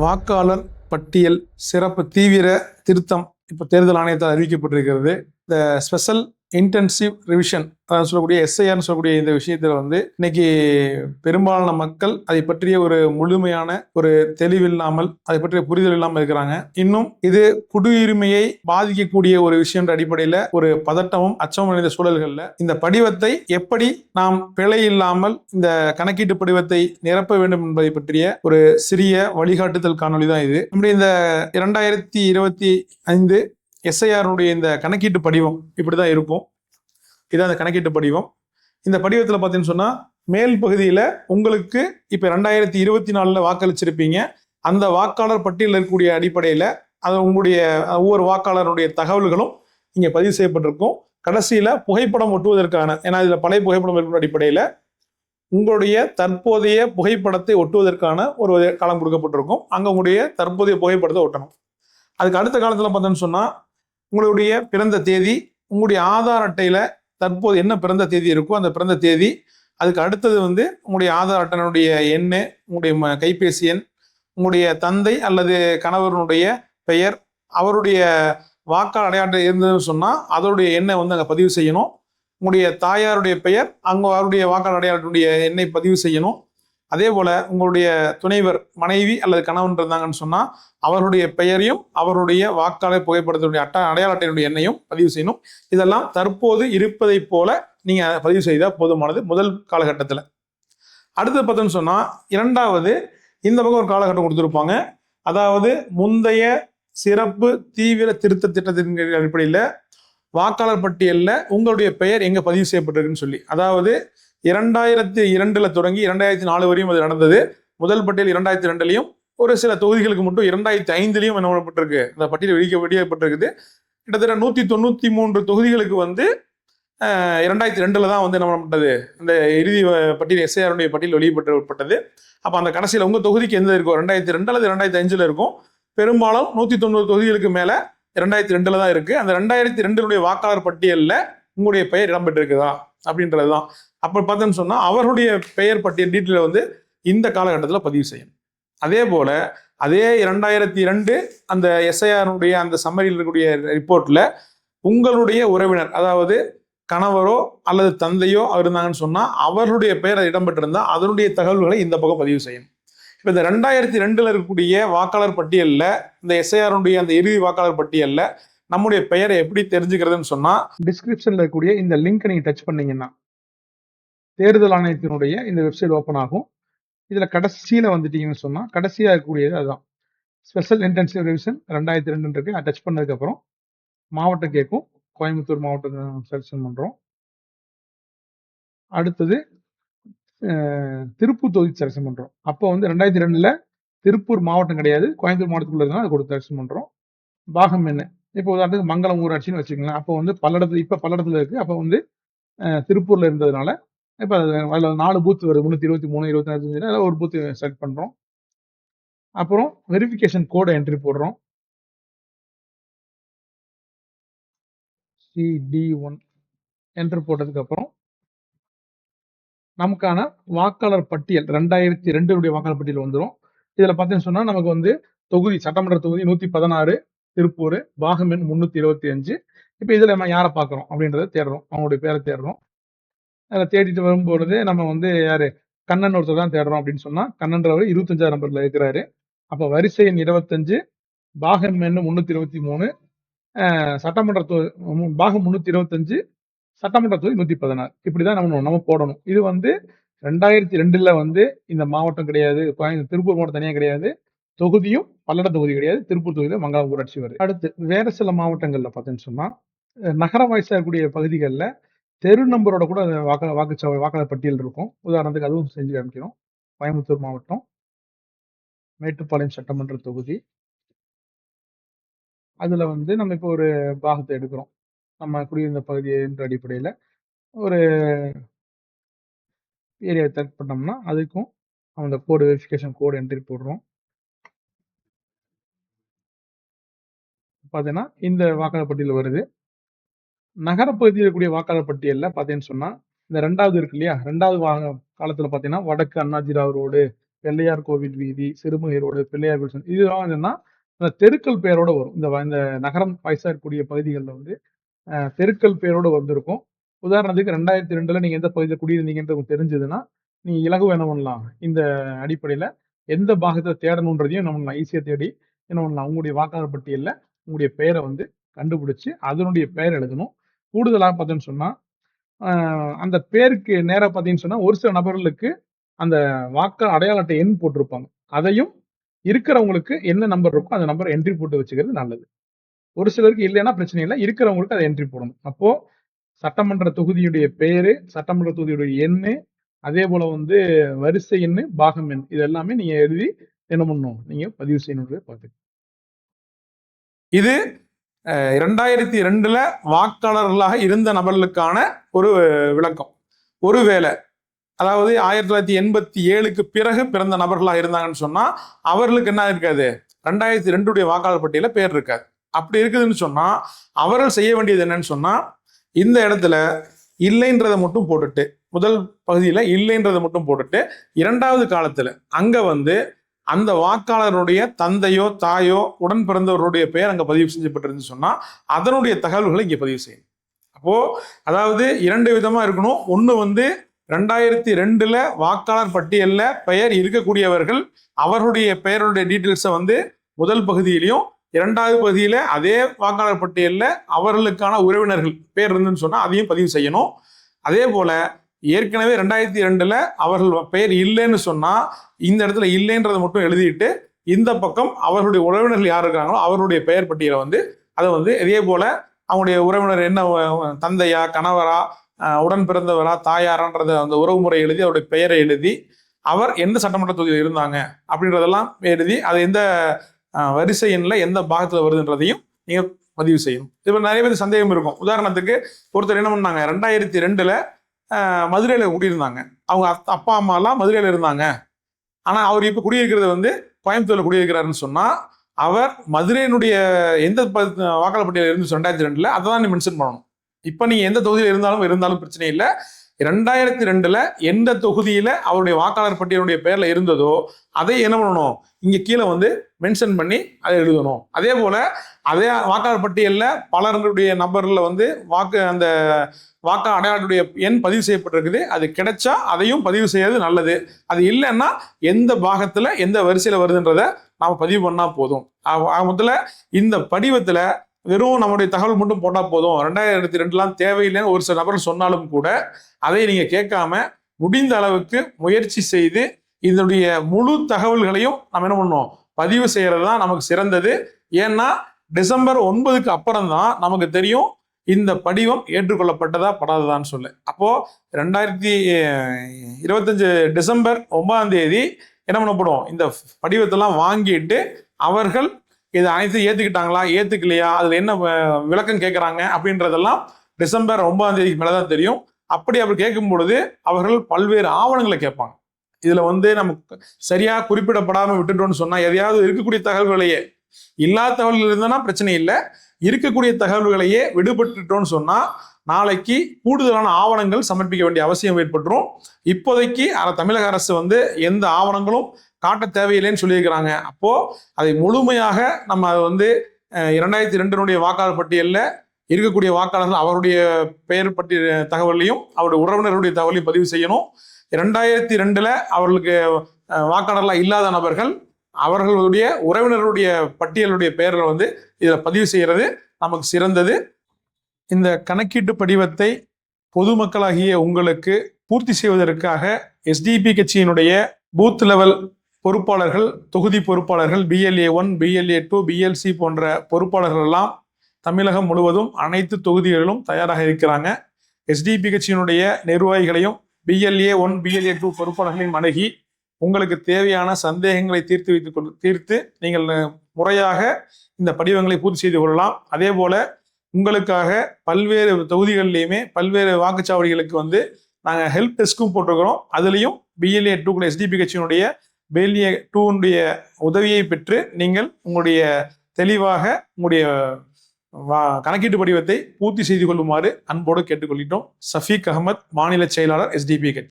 வாக்காளர் பட்டியல் சிறப்பு தீவிர திருத்தம் இப்போ தேர்தல் ஆணையத்தால் அறிவிக்கப்பட்டிருக்கிறது. இந்த ஸ்பெஷல் இன்டென்சிவ் ரிவிஷன் அதாவது சொல்லக்கூடிய எஸ்ஐஆர்னு சொல்லக்கூடிய இந்த விஷயத்தில் வந்து இன்னைக்கு பெரும்பாலான மக்கள் அதை பற்றிய ஒரு முழுமையான ஒரு தெளிவில்லாமல் அதை பற்றிய புரிதல் இல்லாமல் இருக்கிறாங்க. இன்னும் இது குடியுரிமையை பாதிக்கக்கூடிய ஒரு விஷயம்ன்ற அடிப்படையில் ஒரு பதட்டமும் அச்சமும் அடைந்த சூழல்களில் இந்த படிவத்தை எப்படி நாம் பிழை இல்லாமல் இந்த கணக்கீட்டு படிவத்தை நிரப்ப வேண்டும் என்பதை பற்றிய ஒரு சிறிய வழிகாட்டுதல் காணொளி தான் இது. நம்முடைய இந்த இரண்டாயிரத்தி இருபத்தி ஐந்து எஸ்ஐஆருடைய இந்த கணக்கீட்டு படிவம் இப்படி தான் இருக்கும். இதான் அந்த கணக்கீட்டு படிவம். இந்த படிவத்தில் பார்த்தீங்கன்னு சொன்னால் மேல் பகுதியில் உங்களுக்கு இப்போ ரெண்டாயிரத்தி இருபத்தி நாலில் வாக்களிச்சிருப்பீங்க. அந்த வாக்காளர் பட்டியலில் இருக்கக்கூடிய அடிப்படையில் அது உங்களுடைய ஒவ்வொரு வாக்காளருடைய தகவல்களும் இங்கே பதிவு செய்யப்பட்டிருக்கும். கடைசியில் புகைப்படம் ஒட்டுவதற்கான ஏன்னா இதில் பழைய புகைப்படம் இருக்கிற அடிப்படையில் உங்களுடைய தற்போதைய புகைப்படத்தை ஒட்டுவதற்கான ஒரு காலம் கொடுக்கப்பட்டிருக்கும். அங்கே உங்களுடைய தற்போதைய புகைப்படத்தை ஒட்டணும். அதுக்கு அடுத்த காலத்தில் பார்த்தோன்னு சொன்னால் உங்களுடைய பிறந்த தேதி உங்களுடைய ஆதார் அட்டையில் தற்போது என்ன பிறந்த தேதி இருக்கோ அந்த பிறந்த தேதி அதுக்கு அடுத்தது வந்து உங்களுடைய ஆதார் அட்டனுடைய எண் உங்களுடைய ம- கைபேசி எண் உங்களுடைய தந்தை அல்லது கணவருடைய பெயர் அவருடைய வாக்காளர் அடையாளம் இருந்ததுன்னு சொன்னால் அதோடைய எண்ணை வந்து அங்கே பதிவு செய்யணும். உங்களுடைய தாயாருடைய பெயர் அங்கே அவருடைய வாக்காளர் அடையாளத்துடைய எண்ணை பதிவு செய்யணும். அதே போல் உங்களுடைய துணைவர் மனைவி அல்லது கணவன் இருந்தாங்கன்னு சொன்னால் அவருடைய பெயரையும் அவருடைய வாக்காளர் புகைப்படத்தினுடைய அட்டை அடையாள அட்டையினுடைய எண்ணையும் பதிவு செய்யணும். இதெல்லாம் தற்போது இருப்பதைப் போல நீங்கள் பதிவு செய்தால் போதுமானது முதல் காலகட்டத்தில். அடுத்து பார்த்தோன்னு சொன்னால் இரண்டாவது இந்த பக்கம் ஒரு காலகட்டம் கொடுத்துருப்பாங்க. அதாவது முந்தைய சிறப்பு தீவிர திருத்த திட்டத்தின் அடிப்படையில் வாக்காளர் பட்டியலில் உங்களுடைய பெயர் எங்கே பதிவு செய்யப்பட்டிருக்குன்னு சொல்லி. அதாவது இரண்டாயிரத்தி இரண்டில் தொடங்கி இரண்டாயிரத்தி நாலு வரையும் அது நடந்தது. முதல் பட்டியல் இரண்டாயிரத்தி ரெண்டுலையும் ஒரு சில தொகுதிகளுக்கு மட்டும் இரண்டாயிரத்தி ஐந்துலையும் என்ன பண்ணப்பட்டிருக்கு இந்த பட்டியல் வெளிக்க வெளியப்பட்டிருக்குது கிட்டத்தட்ட நூற்றி தொண்ணூற்றி மூன்று தொகுதிகளுக்கு வந்து இரண்டாயிரத்தி ரெண்டில் தான் வந்து என்ன பண்ணப்பட்டது இந்த இறுதி பட்டியல் எஸ்ஐஆருடைய பட்டியல் வெளியிடப்பட்டது அப்போ அந்த கடைசியில் உங்கள் தொகுதிக்கு எந்த இருக்கும் ரெண்டாயிரத்தி ரெண்டு அல்லது ரெண்டாயிரத்தி அஞ்சில் இருக்கும் பெரும்பாலும் நூற்றி தொண்ணூறு தொகுதிகளுக்கு மேலே ரெண்டாயிரத்தி ரெண்டில் தான் இருக்குது அந்த ரெண்டாயிரத்தி ரெண்டினுடைய வாக்காளர் பட்டியலில் உங்களுடைய பெயர் இடம்பெற்றிருக்குதா? அப்படின்றது தான் அப்போ பார்த்தோன்னு சொன்னால் அவருடைய பெயர் பட்டியல் டீட்டெயில் வந்து இந்த காலகட்டத்தில் பதிவு செய்யணும். அதே போல் அதே இரண்டாயிரத்தி ரெண்டு அந்த எஸ்ஐஆருடைய அந்த சம்மரியில் இருக்கக்கூடிய ரிப்போர்ட்டில் உங்களுடைய உறவினர் அதாவது கணவரோ அல்லது தந்தையோ இருந்தாங்கன்னு சொன்னால் அவர்களுடைய பெயர் இடம்பெற்றிருந்தால் அதனுடைய தகவல்களை இந்த பக்கம் பதிவு செய்யணும். இப்போ இந்த ரெண்டாயிரத்தி ரெண்டில் இருக்கக்கூடிய வாக்காளர் பட்டியலில் இந்த எஸ்ஐஆருடைய அந்த இறுதி வாக்காளர் பட்டியலில் நம்முடைய பெயரை எப்படி தெரிஞ்சுக்கிறதுன்னு சொன்னால் டிஸ்கிரிப்ஷனில் இருக்கக்கூடிய இந்த லிங்க்கை நீங்கள் டச் பண்ணீங்கன்னா தேர்தல் ஆணையத்தினுடைய இந்த வெப்சைட் ஓப்பன் ஆகும். இதில் கடைசியில் வந்துட்டீங்கன்னு சொன்னால் கடைசியாக இருக்கக்கூடியது அதுதான் ஸ்பெஷல் இன்டென்சிவ் ரிவிஷன் ரெண்டாயிரத்தி ரெண்டு இருக்கு. டச் பண்ணதுக்கப்புறம் மாவட்டம் கேட்கும். கோயம்புத்தூர் மாவட்டம் செலக்ஷன் பண்ணுறோம் அடுத்தது திருப்பூர் தொகுதி செலக்ஷன் பண்ணுறோம் அப்போ வந்து ரெண்டாயிரத்தி ரெண்டில் திருப்பூர் மாவட்டம் கிடையாது. கோயம்புத்தூர் மாவட்டத்துக்குள்ள இருந்தால் அதை கொடுத்து செலக்ஷன் பண்ணுறோம் பாகம் என்ன? இப்போ உதாரணத்துக்கு மங்களம் ஊராட்சின்னு வச்சுக்கலாம் அப்போ வந்து பல்லடத்துல இப்போ பல்லடத்தில் இருக்குது அப்போ வந்து திருப்பூரில் இருந்ததுனால இப்போ அதில் நாலு பூத் வருது. முந்நூற்றி இருபத்தி மூணு இருபத்தி நாலு அதில் ஒரு பூத்து செலக்ட் பண்ணுறோம் அப்புறம் வெரிஃபிகேஷன் கோடை என்ட்ரி போடுறோம். சிடி ஒன் என்ட்ரு போட்டதுக்கப்புறம் நமக்கான வாக்காளர் பட்டியல் ரெண்டாயிரத்தி ரெண்டுடைய வாக்காளர் பட்டியல் வந்துடும் இதில் பார்த்தீங்கன்னு சொன்னால் நமக்கு வந்து தொகுதி சட்டமன்ற தொகுதி நூற்றி பதினாறு திருப்பூர் பாகமென் முந்நூற்றி இருபத்தி அஞ்சு. இப்போ இதில் நம்ம யாரை பார்க்குறோம் அப்படின்றத தேடுறோம். அவங்களுடைய பேரை தேடுறோம். அதில் தேடிட்டு வரும்பொழுது நம்ம வந்து யாரு? கண்ணன் ஒருத்தர் தான் தேடுறோம் அப்படின்னு சொன்னால் கண்ணன்றவர் இருபத்தஞ்சாயிரம் நம்பர்ல இருக்கிறாரு. அப்போ வரிசை எண் இருபத்தஞ்சு பாகம் எண் முன்னூத்தி இருபத்தி மூணு சட்டமன்ற தொ பாகம் முன்னூத்தி இருபத்தஞ்சு சட்டமன்ற தொகுதி நூற்றி பதினாறு இப்படி தான் நம்ம நம்ம போடணும். இது வந்து ரெண்டாயிரத்தி ரெண்டுல வந்து இந்த மாவட்டம் கிடையாது திருப்பூர் மாவட்டம் தனியாக கிடையாது தொகுதியும் பல்லட தொகுதி கிடையாது திருப்பூர் தொகுதியில மங்களம் ஊராட்சி வருது. அடுத்து வேற சில மாவட்டங்கள்ல பார்த்தீங்கன்னு சொன்னா நகர வாய்ஸா இருக்கக்கூடிய பகுதிகளில் தெரு நம்பரோட கூட அந்த வாக்கு வாக்குச்சாவடி வாக்காளர் பட்டியல் இருக்கும். உதாரணத்துக்கு அதுவும் செஞ்சு காமிக்கிறோம். கோயம்புத்தூர் மாவட்டம். மேட்டுப்பாளையம் சட்டமன்ற தொகுதி. அதில் வந்து நம்ம இப்போ ஒரு பாகத்தை எடுக்கிறோம். நம்ம குடியிருந்த பகுதி என்ற அடிப்படையில். ஒரு ஏரியாவை செலக்ட் பண்ணோம்னா அதுக்கும் அந்த கோடு வெரிஃபிகேஷன் கோடு என்ட்ரி போடுறோம். பார்த்தீங்கன்னா இந்த வாக்காளர் பட்டியல் வருது. நகரப்பகுதியில் இருக்கக்கூடிய வாக்காளர் பட்டியலில் பார்த்தீங்கன்னு சொன்னால் இந்த ரெண்டாவது இருக்கு இல்லையா? ரெண்டாவது வா காலத்தில் பார்த்தீங்கன்னா வடக்கு அண்ணாஜிராவ் ரோடு பிள்ளையார் கோவில் வீதி சிறுமுகை ரோடு பிள்ளையார் கோவில் சந்தை, இதெல்லாம் என்னன்னா அந்த தெருக்கள் பெயரோடு வரும். இந்த வ- இந்த நகரம் வயசாக இருக்கக்கூடிய பகுதிகளில் வந்து தெருக்கள் பெயரோடு வந்திருக்கும். உதாரணத்துக்கு ரெண்டாயிரத்தி ரெண்டுல நீங்கள் எந்த பகுதியில் குடியிருந்தீங்கன்றது உங்களுக்கு தெரிஞ்சதுன்னா நீங்கள் இலகுவா என்ன பண்ணலாம்? இந்த அடிப்படையில் எந்த பாகத்தை தேடணுன்றதையும் என்ன பண்ணலாம்? ஈஸியாக தேடி என்ன பண்ணலாம்? உங்களுடைய வாக்காளர் பட்டியலில் உங்களுடைய பெயரை வந்து கண்டுபிடிச்சு அதனுடைய பெயர் எழுதணும். கூடுதலாக பார்த்தோன்னு சொன்னா அந்த பேருக்கு நேராக பார்த்தீங்கன்னு சொன்னா ஒரு சில நபர்களுக்கு அந்த வாக்காளர் அடையாள அட்டை எண் போட்டிருப்பாங்க. அதையும் இருக்கிறவங்களுக்கு என்ன நம்பர் இருக்கோ அந்த நம்பர் என்ட்ரி போட்டு வச்சுக்கிறது நல்லது. ஒரு சிலருக்கு இல்லைன்னா பிரச்சனை இல்லை இருக்கிறவங்களுக்கு அதை என்ட்ரி போடணும். அப்போ சட்டமன்ற தொகுதியுடைய பெயரு சட்டமன்ற தொகுதியுடைய எண்ணு அதே போல வந்து வரிசை எண்ணு பாகம் எண் இது எல்லாமே நீங்க எழுதி என்ன பண்ணணும் நீங்க பதிவு செய்யணுன்றதை பார்த்து இது இரண்டாயிரத்தி ரெண்டுல வாக்காளர்களாக இருந்த நபர்களுக்கான ஒரு விளக்கம். ஒருவேளை அதாவது ஆயிரத்தி தொள்ளாயிரத்தி எண்பத்தி ஏழுக்கு பிறகு பிறந்த நபர்களாக இருந்தாங்கன்னு சொன்னா அவர்களுக்கு என்ன இருக்காது? ரெண்டாயிரத்தி ரெண்டுடைய வாக்காளர் பட்டியல பேர் இருக்காது. அப்படி இருக்குதுன்னு சொன்னா அவர்கள் செய்ய வேண்டியது என்னன்னு சொன்னா இந்த இடத்துல இல்லைன்றதை மட்டும் போட்டுட்டு முதல் பகுதியில இல்லைன்றதை மட்டும் போட்டுட்டு இரண்டாவது காலத்துல அங்க வந்து அந்த வாக்காளருடைய தந்தையோ தாயோ உடன் பிறந்தவருடைய பெயர் அங்கே பதிவு செஞ்சப்பட்டிருந்து சொன்னால் அதனுடைய தகவல்களை இங்கே பதிவு செய்யணும். அப்போது அதாவது இரண்டு விதமாக இருக்கணும். ஒன்று வந்து ரெண்டாயிரத்தி ரெண்டில் வாக்காளர் பட்டியலில் பெயர் இருக்கக்கூடியவர்கள் அவருடைய பெயருடைய டீட்டெயில்ஸை வந்து முதல் பகுதியிலையும் இரண்டாவது பகுதியில் அதே வாக்காளர் பட்டியலில் அவர்களுக்கான உறவினர்கள் பேர் இருந்துன்னு சொன்னால் அதையும் பதிவு செய்யணும். அதே போல் ஏற்கனவே ரெண்டாயிரத்தி ரெண்டில் அவர்கள் பெயர் இல்லைன்னு சொன்னால் இந்த இடத்துல இல்லைன்றதை மட்டும் எழுதிட்டு இந்த பக்கம் அவர்களுடைய உறவினர்கள் யார் இருக்காங்களோ அவருடைய பெயர் பட்டியலை வந்து அதை வந்து இதே போல் அவங்களுடைய உறவினர் என்ன தந்தையா கணவரா உடன் பிறந்தவரா தாயாரான்றத அந்த உறவுமுறை எழுதி அவருடைய பெயரை எழுதி அவர் எந்த சட்டமன்ற தொகுதியில் இருந்தாங்க அப்படின்றதெல்லாம் எழுதி அது எந்த வரிசையின்ல வரிசை எண்ணில் எந்த பாகத்தில் வருதுன்றதையும் நீங்கள் பதிவு செய்யணும். இப்போ நிறைய பேர் சந்தேகம் இருக்கும். உதாரணத்துக்கு ஒருத்தர் என்ன பண்ணாங்க ரெண்டாயிரத்தி ரெண்டில் மதுரையில் குடியிருந்தாங்க. அவங்க அப்பா அம்மாலாம் மதுரையில் இருந்தாங்க. ஆனால் அவர் இப்போ குடியிருக்கிறது வந்து கோயம்புத்தூரில் குடியிருக்கிறாருன்னு சொன்னால் அவர் மதுரையினுடைய எந்த ப- வாக்காளர் பட்டியலில் இருந்து ரெண்டாயிரத்தி ரெண்டில் அதை தான் நீ மென்ஷன் பண்ணணும். இப்போ நீங்கள் எந்த தொகுதியில் இருந்தாலும் இருந்தாலும் பிரச்சனை இல்லை. ரெண்டாயிரத்தி ரெண்டில் எந்த தொகுதியில் அவருடைய வாக்காளர் பட்டியலுடைய பேரில் இருந்ததோ அதை என்ன பண்ணணும்? இங்கே கீழே வந்து மென்ஷன் பண்ணி அதை எழுதணும். அதே போல் அதே வாக்காளர் பட்டியலில் பலருடைய நபரில் வந்து வாக்கு அந்த வாக்கு அடையாளத்துடைய எண் பதிவு செய்யப்பட்டிருக்குது. அது கிடைச்சா அதையும் பதிவு செய்யறது நல்லது. அது இல்லைன்னா எந்த பாகத்தில் எந்த வரிசையில் வருதுன்றத நாம் பதிவு பண்ணால் போதும். முதல்ல இந்த படிவத்தில் வெறும் நம்முடைய தகவல் மட்டும் போட்டால் போதும். ரெண்டாயிரத்தி ரெண்டுலாம் தேவையில்லைன்னு ஒரு சில நபர்கள் சொன்னாலும் கூட அதை நீங்கள் கேட்காம முடிந்த அளவுக்கு முயற்சி செய்து இதனுடைய முழு தகவல்களையும் நம்ம என்ன பண்ணோம் பதிவு செய்கிறது தான் நமக்கு சிறந்தது. ஏன்னா டிசம்பர் ஒன்பதுக்கு அப்புறம் தான் நமக்கு தெரியும் இந்த படிவம் ஏற்றுக்கொள்ளப்பட்டதா படாததான்னு சொல்லு. அப்போ ரெண்டாயிரத்தி இருபத்தஞ்சு டிசம்பர் ஒன்பதாம் தேதி என்ன பண்ணப்படுவோம் இந்த படிவத்தெல்லாம் வாங்கிட்டு அவர்கள் இது அனைத்தும் ஏற்றுக்கிட்டாங்களா ஏற்றுக்கலையா அதில் என்ன வ- விளக்கம் கேட்குறாங்க அப்படின்றதெல்லாம் டிசம்பர் ஒன்பதாம் தேதிக்கு மேலதான் தெரியும். அப்படி அவர் கேட்கும் பொழுது அவர்கள் பல்வேறு ஆவணங்களை கேட்பாங்க. இதில் வந்து நமக்கு சரியாக குறிப்பிடப்படாமல் விட்டுட்டோம்னு சொன்னால் எதையாவது இருக்கக்கூடிய தகவல்களையே இல்லாத தகவல்கள் இருந்தனா பிரச்சனை இல்லை. இருக்கக்கூடிய தகவல்களையே விடுபட்டுட்டோம்னு சொன்னா நாளைக்கு கூடுதலான ஆவணங்கள் சமர்ப்பிக்க வேண்டிய அவசியம் ஏற்பட்டுரும். இப்போதைக்கு அர- தமிழக அரசு வந்து எந்த ஆவணங்களும் காட்ட தேவையில்லைன்னு சொல்லியிருக்கிறாங்க. அப்போ அதை முழுமையாக நம்ம அதை வந்து இரண்டாயிரத்தி ரெண்டினுடைய வாக்காளர் பட்டியலில் இருக்கக்கூடிய வாக்காளர்கள் அவருடைய பெயர் பட்டிய தகவலையும் அவருடைய உறவினருடைய தகவலையும் பதிவு செய்யணும். இரண்டாயிரத்தி ரெண்டில் அவர்களுக்கு வாக்காளர்களாக இல்லாத நபர்கள் அவர்களுடைய உறவினருடைய பட்டியலுடைய பெயரில் வந்து இதில் பதிவு செய்கிறது நமக்கு சிறந்தது. இந்த கணக்கீட்டு படிவத்தை பொதுமக்களாகிய உங்களுக்கு பூர்த்தி செய்வதற்காக எஸ்டிபி கட்சியினுடைய பூத் லெவல் பொறுப்பாளர்கள் தொகுதி பொறுப்பாளர்கள் BLA one BLA two BLC போன்ற பொறுப்பாளர்கள் எல்லாம் தமிழகம் முழுவதும் அனைத்து தொகுதிகளிலும் தயாராக இருக்கிறாங்க. எஸ்டிபி கட்சியினுடைய நிர்வாகிகளையும் பிஎல்ஏ ஒன் பிஎல்ஏ டூ பொறுப்பாளர்களையும் அணுகி உங்களுக்கு தேவையான சந்தேகங்களை தீர்த்து வைத்துக் கொள் தீர்த்து நீங்கள் முறையாக இந்த படிவங்களை பூர்த்தி செய்து கொள்ளலாம். அதே போல உங்களுக்காக பல்வேறு தொகுதிகள்லையுமே பல்வேறு வாக்குச்சாவடிகளுக்கு வந்து நாங்கள் ஹெல்ப் டெஸ்க்கும் போட்டிருக்கிறோம். அதுலேயும் பிஎல்ஏ டூக்குள்ள எஸ்டிபி கட்சியினுடைய பிஎல்ஏ டூனுடைய உதவியை பெற்று நீங்கள் உங்களுடைய தெளிவாக உங்களுடைய வா- கணக்கீட்டு படிவத்தை பூர்த்தி செய்து கொள்ளுமாறு அன்போடு கேட்டுக்கொள்கிட்டோம் சஃபீக் அகமத் மாநில செயலாளர் எஸ்டிபி கட்சி.